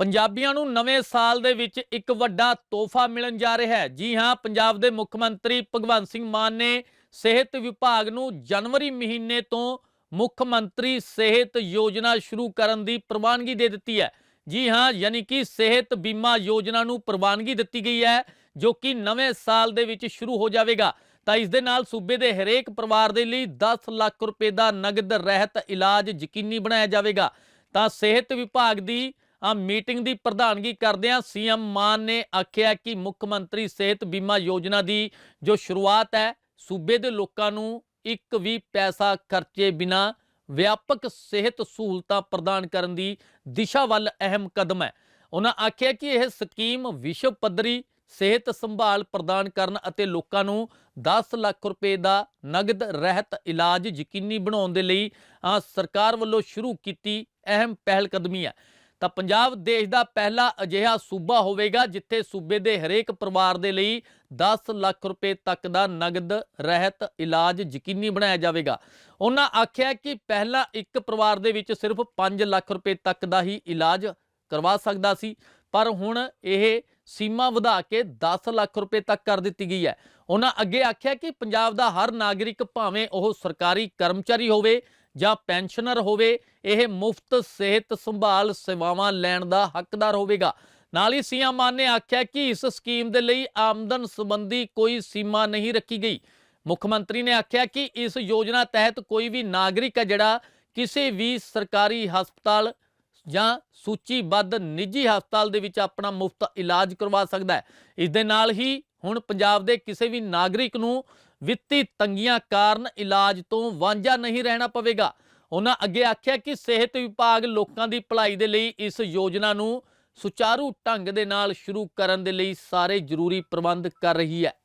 ਪੰਜਾਬੀਆਂ ਨੂੰ ਨਵੇਂ ਸਾਲ ਦੇ ਵਿੱਚ ਇੱਕ ਵੱਡਾ ਤੋਹਫਾ ਮਿਲਣ ਜਾ ਰਿਹਾ ਹੈ। ਜੀ ਹਾਂ, ਪੰਜਾਬ ਦੇ ਮੁੱਖ ਮੰਤਰੀ ਭਗਵੰਤ ਸਿੰਘ ਮਾਨ ਨੇ ਸਿਹਤ ਵਿਭਾਗ ਨੂੰ ਜਨਵਰੀ ਮਹੀਨੇ ਤੋਂ ਮੁੱਖ ਮੰਤਰੀ ਸਿਹਤ ਯੋਜਨਾ ਸ਼ੁਰੂ ਕਰਨ ਦੀ ਪ੍ਰਵਾਨਗੀ ਦੇ ਦਿੱਤੀ ਹੈ। ਜੀ ਹਾਂ, ਯਾਨੀ ਕਿ ਸਿਹਤ ਬੀਮਾ ਯੋਜਨਾ ਨੂੰ ਪ੍ਰਵਾਨਗੀ ਦਿੱਤੀ ਗਈ ਹੈ, ਜੋ ਕਿ ਨਵੇਂ ਸਾਲ ਦੇ ਵਿੱਚ ਸ਼ੁਰੂ ਹੋ ਜਾਵੇਗਾ। ਤਾਂ ਇਸ ਦੇ ਨਾਲ ਸੂਬੇ ਦੇ ਹਰੇਕ ਪਰਿਵਾਰ ਦੇ ਲਈ 10 ਲੱਖ ਰੁਪਏ ਦਾ ਨਗਦ ਰਹਿਤ ਇਲਾਜ ਯਕੀਨੀ ਬਣਾਇਆ ਜਾਵੇਗਾ। ਤਾਂ ਸਿਹਤ ਵਿਭਾਗ ਦੀ ਮੀਟਿੰਗ ਦੀ ਪ੍ਰਧਾਨਗੀ ਕਰਦਿਆਂ ਸੀਐਮ ਮਾਨ ਨੇ ਆਖਿਆ ਕਿ ਮੁੱਖ ਮੰਤਰੀ ਸਿਹਤ ਬੀਮਾ ਯੋਜਨਾ ਦੀ ਜੋ ਸ਼ੁਰੂਆਤ ਹੈ, ਸੂਬੇ ਦੇ ਲੋਕਾਂ ਨੂੰ ਇੱਕ ਵੀ ਪੈਸਾ ਖਰਚੇ ਬਿਨਾ ਵਿਆਪਕ ਸਿਹਤ ਸਹੂਲਤਾਂ ਪ੍ਰਦਾਨ ਕਰਨ ਦੀ ਦਿਸ਼ਾ ਵੱਲ ਅਹਿਮ ਕਦਮ ਹੈ। ਉਹਨਾਂ ਆਖਿਆ ਕਿ ਇਹ ਸਕੀਮ ਵਿਸ਼ਵ ਪੱਧਰੀ ਸਿਹਤ ਸੰਭਾਲ ਪ੍ਰਦਾਨ ਕਰਨ ਅਤੇ ਲੋਕਾਂ ਨੂੰ 10 ਲੱਖ ਰੁਪਏ ਦਾ ਨਗਦ ਰਹਿਤ ਇਲਾਜ ਯਕੀਨੀ ਬਣਾਉਣ ਦੇ ਲਈ ਸਰਕਾਰ ਵੱਲੋਂ ਸ਼ੁਰੂ ਕੀਤੀ ਅਹਿਮ ਪਹਿਲ ਕਦਮੀ ਹੈ। ਤਾਂ ਪੰਜਾਬ ਦੇਸ਼ ਦਾ ਪਹਿਲਾ ਅਜਿਹਾ ਸੂਬਾ ਹੋਵੇਗਾ ਜਿੱਥੇ ਸੂਬੇ ਦੇ ਹਰੇਕ ਪਰਿਵਾਰ ਦੇ ਲਈ 10 ਲੱਖ ਰੁਪਏ ਤੱਕ ਦਾ ਨਗਦ ਰਹਿਤ ਇਲਾਜ ਯਕੀਨੀ ਬਣਾਇਆ ਜਾਵੇਗਾ। ਉਹਨਾਂ ਆਖਿਆ ਕਿ ਪਹਿਲਾਂ ਇੱਕ ਪਰਿਵਾਰ ਦੇ ਵਿੱਚ ਸਿਰਫ 5 ਲੱਖ ਰੁਪਏ ਤੱਕ ਦਾ ਹੀ ਇਲਾਜ ਕਰਵਾ ਸਕਦਾ ਸੀ, ਪਰ ਹੁਣ ਇਹ ਸੀਮਾ ਵਧਾ ਕੇ 10 ਲੱਖ ਰੁਪਏ ਤੱਕ ਕਰ ਦਿੱਤੀ ਗਈ ਹੈ। ਉਹਨਾਂ ਅੱਗੇ ਆਖਿਆ ਕਿ ਪੰਜਾਬ ਦਾ ਹਰ ਨਾਗਰਿਕ ਭਾਵੇਂ ਉਹ ਸਰਕਾਰੀ ਕਰਮਚਾਰੀ ਹੋਵੇ ਜਾਂ ਪੈਨਸ਼ਨਰ ਹੋਵੇ, ਇਹ ਮੁਫਤ ਸਿਹਤ ਸੰਭਾਲ ਸੇਵਾਵਾਂ ਲੈਣ ਦਾ ਹੱਕਦਾਰ ਹੋਵੇਗਾ। ਨਾਲ ਹੀ ਸੀਐਮ ਮਾਨ ਨੇ ਆਖਿਆ ਕਿ ਇਸ ਸਕੀਮ ਦੇ ਲਈ ਆਮਦਨ ਸੰਬੰਧੀ ਕੋਈ ਸੀਮਾ ਨਹੀਂ ਰੱਖੀ ਗਈ। ਮੁੱਖ ਮੰਤਰੀ ਨੇ ਆਖਿਆ ਕਿ ਇਸ ਯੋਜਨਾ ਤਹਿਤ ਕੋਈ ਵੀ ਨਾਗਰਿਕ ਹੈ ਜਿਹੜਾ ਕਿਸੇ ਵੀ ਸਰਕਾਰੀ ਹਸਪਤਾਲ ਜਾਂ ਸੂਚੀਬੱਧ ਨਿੱਜੀ ਹਸਪਤਾਲ ਦੇ ਵਿੱਚ ਆਪਣਾ ਮੁਫਤ ਇਲਾਜ ਕਰਵਾ ਸਕਦਾ ਹੈ। ਇਸ ਦੇ ਨਾਲ ਹੀ ਹੁਣ ਪੰਜਾਬ ਦੇ ਕਿਸੇ ਵੀ ਨਾਗਰਿਕ ਨੂੰ ਵਿੱਤੀ ਤੰਗੀਆਂ ਕਾਰਨ ਇਲਾਜ ਤੋਂ ਵਾਂਝਾ ਨਹੀਂ ਰਹਿਣਾ ਪਵੇਗਾ। ਉਹਨਾਂ ਅੱਗੇ ਆਖਿਆ ਕਿ ਸਿਹਤ ਵਿਭਾਗ ਲੋਕਾਂ ਦੀ ਭਲਾਈ ਦੇ ਲਈ ਇਸ ਯੋਜਨਾ ਨੂੰ ਸੁਚਾਰੂ ਢੰਗ ਦੇ ਨਾਲ ਸ਼ੁਰੂ ਕਰਨ ਦੇ ਲਈ ਸਾਰੇ ਜ਼ਰੂਰੀ ਪ੍ਰਬੰਧ ਕਰ ਰਹੀ ਹੈ।